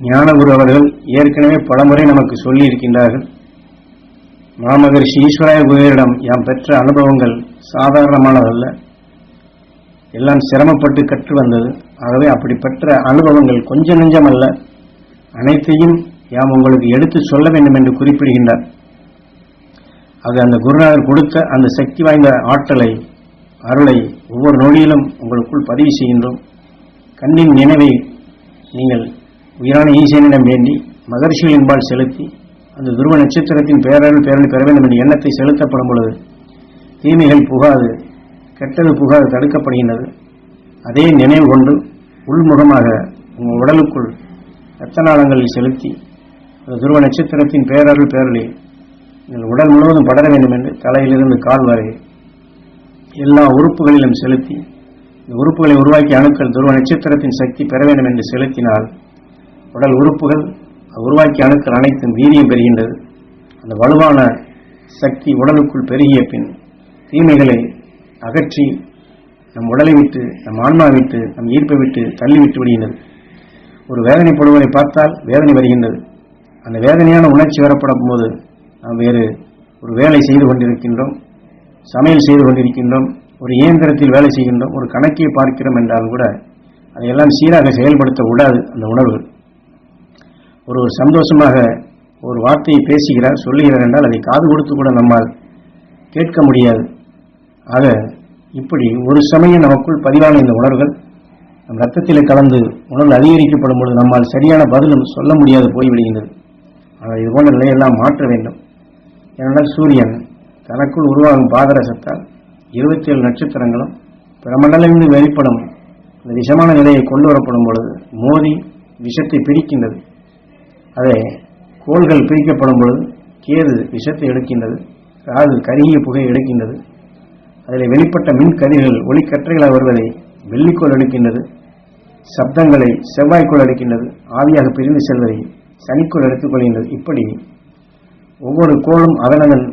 ஞானகுரு அவர்கள் ஏற்கனவே பலமுறை நமக்கு சொல்லி இருக்கின்றார்கள் மாமகரிஷி ஈஸ்வராய குருவிடம் யாம் பெற்ற அனுபவங்கள் சாதாரணமானதல்ல. எல்லாம் சிரமப்பட்டு கற்று வந்தது. ஆகவே அப்படி பெற்ற அனுபவங்கள் கொஞ்சம் நெஞ்சம் அல்ல அனைத்தையும் யாம் உங்களுக்கு எடுத்து சொல்ல வேண்டும் என்று குறிப்பிடுகின்றார். அது அந்த குருநாதர் கொடுத்த அந்த சக்தி வாய்ந்த ஆற்றலை அருளை ஒவ்வொரு நொடியிலும் உங்களுக்குள் பதிவு செய்கின்றோம். கண்ணின் நினைவை நீங்கள் உயிரான ஈசனிடம் வேண்டி மகர்ஷி என்பால் செலுத்தி அந்த துருவ நட்சத்திரத்தின் பேரல் பேரல் பெற வேண்டும் என்ற எண்ணத்தை செலுத்தப்படும் பொழுது தீமைகள் புகாது கெட்டது புகாது தடுக்கப்படுகின்றது. அதே நினைவு கொண்டு உள்முகமாக உங்கள் உடலுக்குள் ரத்தநாளங்களில் செலுத்தி அந்த துருவ நட்சத்திரத்தின் பேரருள் பேரலை நீங்கள் உடல் முழுவதும் படர வேண்டும் என்று தலையிலிருந்து கால் வரை எல்லா உறுப்புகளிலும் செலுத்தி இந்த உறுப்புகளை உருவாக்கிய அணுக்கள் துருவ நட்சத்திரத்தின் சக்தி பெற வேண்டும் என்று செலுத்தினால் உடல் உறுப்புகள் உருவாக்கி அணுக்கள் அனைத்தும் வீரியம் பெறுகின்றது. அந்த வலுவான சக்தி உடலுக்குள் பெருகிய பின் தீமைகளை அகற்றி நம் உடலை விட்டு நம் ஆன்மா விட்டு நம் ஈர்ப்பை விட்டு தள்ளிவிட்டு விடுகின்றது. ஒரு வேதனைப்படுவதை பார்த்தால் வேதனை வருகின்றது. அந்த வேதனையான உணர்ச்சி வரப்படும் போது நாம் வேறு ஒரு வேலை செய்து கொண்டிருக்கின்றோம் சமையல் செய்து கொண்டிருக்கின்றோம் ஒரு இயந்திரத்தில் வேலை செய்கின்றோம் ஒரு கணக்கை பார்க்கிறோம் என்றாலும் கூட அதையெல்லாம் சீராக செயல்படுத்த கூடாது அந்த உணர்வுகள் ஒரு ஒரு சந்தோஷமாக ஒரு வார்த்தையை பேசுகிறார் சொல்லுகிறார் என்றால் அதை காது கொடுத்து கூட நம்மால் கேட்க முடியாது. ஆக இப்படி ஒரு சமயம் நமக்குள் பதிவான இந்த உணர்வுகள் நம் ரத்தத்தில் கலந்து உணர்வு அதிகரிக்கப்படும் பொழுது நம்மால் சரியான பதிலும் சொல்ல முடியாது போய்விடுகின்றது. ஆனால் இது போன்ற நிலையெல்லாம் மாற்ற வேண்டும். ஏனென்றால் சூரியன் தனக்குள் உருவாகும் பாதரசத்தால் இருபத்தி ஏழு நட்சத்திரங்களும் பிரமண்டலிருந்து வெளிப்படும் இந்த விஷமான நிலையை கொண்டு வரப்படும் பொழுது மோதி விஷத்தை பிரிக்கின்றது அதே கோள்கள் பிரிக்கப்படும் பொழுது கேது விஷத்தை எடுக்கின்றது ராகு கருகிய புகை எடுக்கின்றது அதில் வெளிப்பட்ட மின் கதிர்கள் ஒளிக்கற்றைகளாக வருவதை வெள்ளிக்கோள் எடுக்கின்றது சப்தங்களை செவ்வாய்க்கோள் எடுக்கின்றது ஆவியாக பிரிந்து செல்வதை சனிக்கோள் எடுத்துக் கொள்கின்றது. இப்படி ஒவ்வொரு கோளும் அதனதன்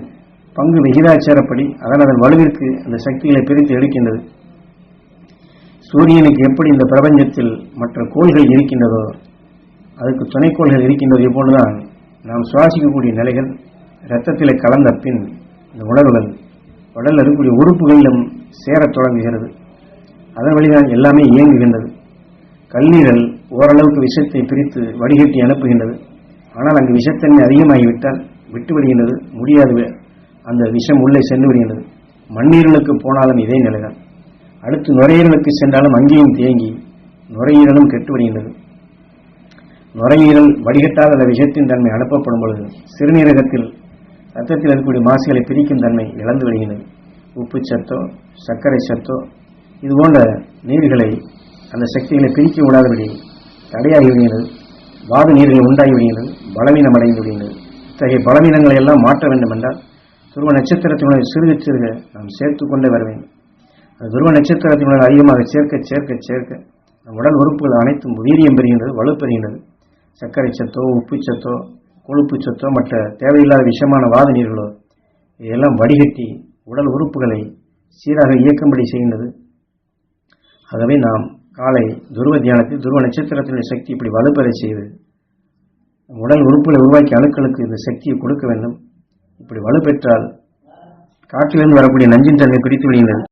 பங்கு விகிதாச்சாரப்படி அதனதன் வலுவிற்கு அந்த சக்திகளை பிரித்து எடுக்கின்றது. சூரியனுக்கு எப்படி இந்த பிரபஞ்சத்தில் மற்ற கோள்கள் இருக்கின்றதோ அதுக்கு துணைக்கோள்கள் இருக்கின்றது இப்பொழுதுதான். நாம் சுவாசிக்கக்கூடிய நிலைகள் இரத்தத்தில் கலந்த பின் இந்த உணர்வுகள் உடலில் இருக்கக்கூடிய உறுப்புகளிலும் சேரத் தொடங்குகிறது. அதன் வழிதான் எல்லாமே இயங்குகின்றது. கல்லீரல் ஓரளவுக்கு விஷத்தை பிரித்து வடிகட்டி அனுப்புகின்றது. ஆனால் அங்கு விஷத்தன்மை அதிகமாகிவிட்டால் விட்டு விடுகின்றது முடியாது. அந்த விஷம் உள்ளே சென்று விடுகின்றது. மண்ணீரலுக்கு போனாலும் இதே நிலைதான். அடுத்து நுரையீரலுக்கு சென்றாலும் அங்கேயும் தேங்கி நுரையீரலும் கெட்டு விடுகின்றது. நுரையீரல் வடிகட்டாத அந்த விஷத்தின் தன்மை அனுப்பப்படும் பொழுது சிறுநீரகத்தில் ரத்தத்தில் இருக்கக்கூடிய மாசுகளை பிரிக்கும் தன்மை இழந்து வருகிறது உப்பு சத்தோ சர்க்கரை சத்தோ இது போன்ற நீர்களை அந்த சக்திகளை பிரிக்க விடாதபடி தடையாகி விடுகிறது. வாத நீர்கள் உண்டாகி விடுகிறது. பலவீனம் அடைந்து விடுகிறது. இத்தகைய பலவீனங்களை எல்லாம் மாற்ற வேண்டும் என்றால் துருவ நட்சத்திரத்தினுடைய சிறுக சிறுக நாம் சேர்த்து கொண்டே வர வேண்டும். அந்த துருவ நட்சத்திரத்தினுடைய அதிகமாக சேர்க்க சேர்க்க சேர்க்க நம் உடல் உறுப்புகள் அனைத்தும் வீரியம் பெறுகின்றது வலுப்பெறுகின்றது. சர்க்கரை சத்தோ உப்பு சத்தோ கொழுப்பு சத்தோ மற்ற தேவையில்லாத விஷமான வாத நீர்களோ இதையெல்லாம் வடிகட்டி உடல் உறுப்புகளை சீராக இயக்கும்படி செய்கின்றது. ஆகவே நாம் காலை துருவ தியானத்தில் துருவ நட்சத்திரத்தினுடைய சக்தி இப்படி வலுப்பெற செய்து உடல் உறுப்புகளை உருவாக்கி அணுக்களுக்கு இந்த சக்தியை கொடுக்க வேண்டும். இப்படி வலுப்பெற்றால் காற்றிலிருந்து வரக்கூடிய நஞ்சின் தன்மை பிரித்து விடுகின்றது.